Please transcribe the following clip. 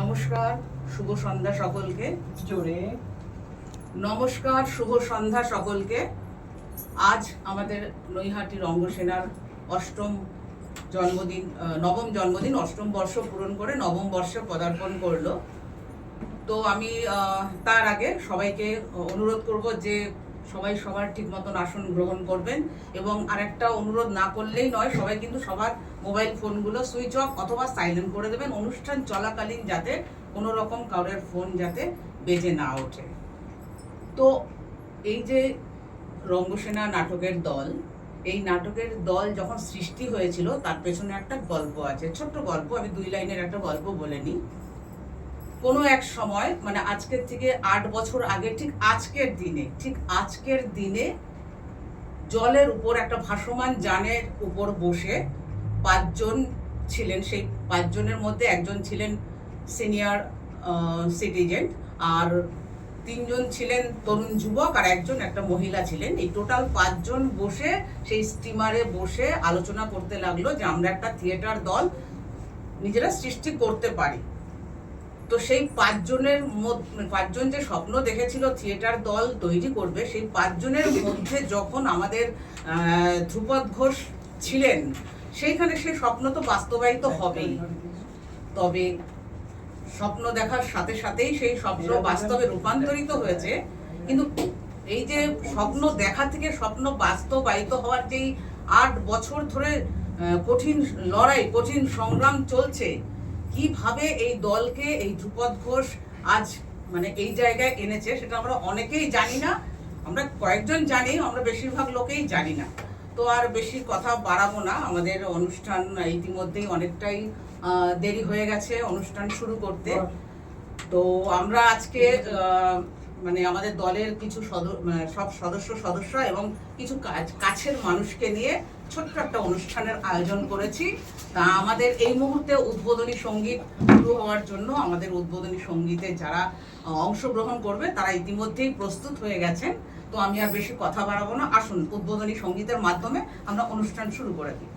নমস্কার শুভ সন্ধ্যা সকলকে। জোরে। নমস্কার শুভ সন্ধ্যা সকলকে। আজ আমাদের নৈহাটি রঙ্গসেনার অষ্টম জন্মদিন নবম জন্মদিন অষ্টম বর্ষ পূরণ করে নবম বর্ষে পদার্পণ করল। তো আমি তার আগে সবাইকে অনুরোধ করব যে সবাই সবার ঠিক মতন আসন গ্রহণ করবেন এবং আরেকটা অনুরোধ না করলেই নয়, সবাই কিন্তু সবার মোবাইল ফোনগুলো সুইচ অফ অথবা সাইলেন্ট করে দেবেন। অনুষ্ঠান চলাকালীন যাতে কোনো রকম কারোর ফোন যাতে বেজে না ওঠে। তো এই যে রঙ্গসেনা নাটকের দল, এই নাটকের দল যখন সৃষ্টি হয়েছিল, তার পেছনে একটা গল্প আছে। ছোট্ট গল্প, আমি দুই লাইনের একটা গল্প বলে নিই। কোনো এক সময় মানে আজকের থেকে আট বছর আগে, ঠিক আজকের দিনে, ঠিক আজকের দিনে জলের উপর একটা ভাসমান যানের উপর বসে পাঁচজন ছিলেন, সেই পাঁচজনের মধ্যে একজন ছিলেন সিনিয়র সিটিজেন আর তিনজন ছিলেন তরুণ যুবক আর একজন একটা মহিলা ছিলেন। এই টোটাল পাঁচজন বসে সেই স্টিমারে বসে আলোচনা করতে লাগল যে আমরা একটা থিয়েটার দল নিজেরা সৃষ্টি করতে পারি। তো সেই পাঁচজনের মধ্যে পাঁচজন যে স্বপ্ন দেখেছিল থিয়েটার দল তৈরি করবে সেই পাঁচজনের মধ্যে যখন আমাদের ধ্রুপদ ঘোষ ছিলেন সেইখানে সেই স্বপ্ন তো বাস্তবায়িত হবেই। তবে স্বপ্ন দেখার সাথে সাথেই সেই স্বপ্ন বাস্তবে রূপান্তরিত হয়েছে। কিন্তু এই যে স্বপ্ন দেখা থেকে স্বপ্ন বাস্তবায়িত হওয়ার যেই আট বছর ধরে কঠিন লড়াই কঠিন সংগ্রাম চলছে কীভাবে এই দলকে এই ধ্রুপদ ঘোষ আজ মানে এই জায়গায় এনেছে সেটা আমরা অনেকেই জানি না। আমরা কয়েকজন জানি আমরা বেশিরভাগ লোকেই জানি না। তো আর বেশি কথা বাড়াবো না। আমাদের অনুষ্ঠান ইতিমধ্যেই অনেকটাই দেরি হয়ে গেছে অনুষ্ঠান শুরু করতে। তো আমরা আজকে মানে আমাদের দলের কিছু মানে সব সদস্য সদস্য এবং কিছু কাজ, কাছের মানুষকে নিয়ে ছোট্ট একটা অনুষ্ঠানের আয়োজন করেছি। তা আমাদের এই মুহূর্তে উদ্বোধনী সংগীত শুরু হওয়ার জন্য আমাদের উদ্বোধনী সঙ্গীতে যারা অংশগ্রহণ করবে, তারা ইতিমধ্যেই প্রস্তুত হয়ে গেছেন। তো আমি আর বেশি কথা বাড়াবো না। আসুন, উদ্বোধনী সঙ্গীতের মাধ্যমে আমরা অনুষ্ঠান শুরু করে দিই।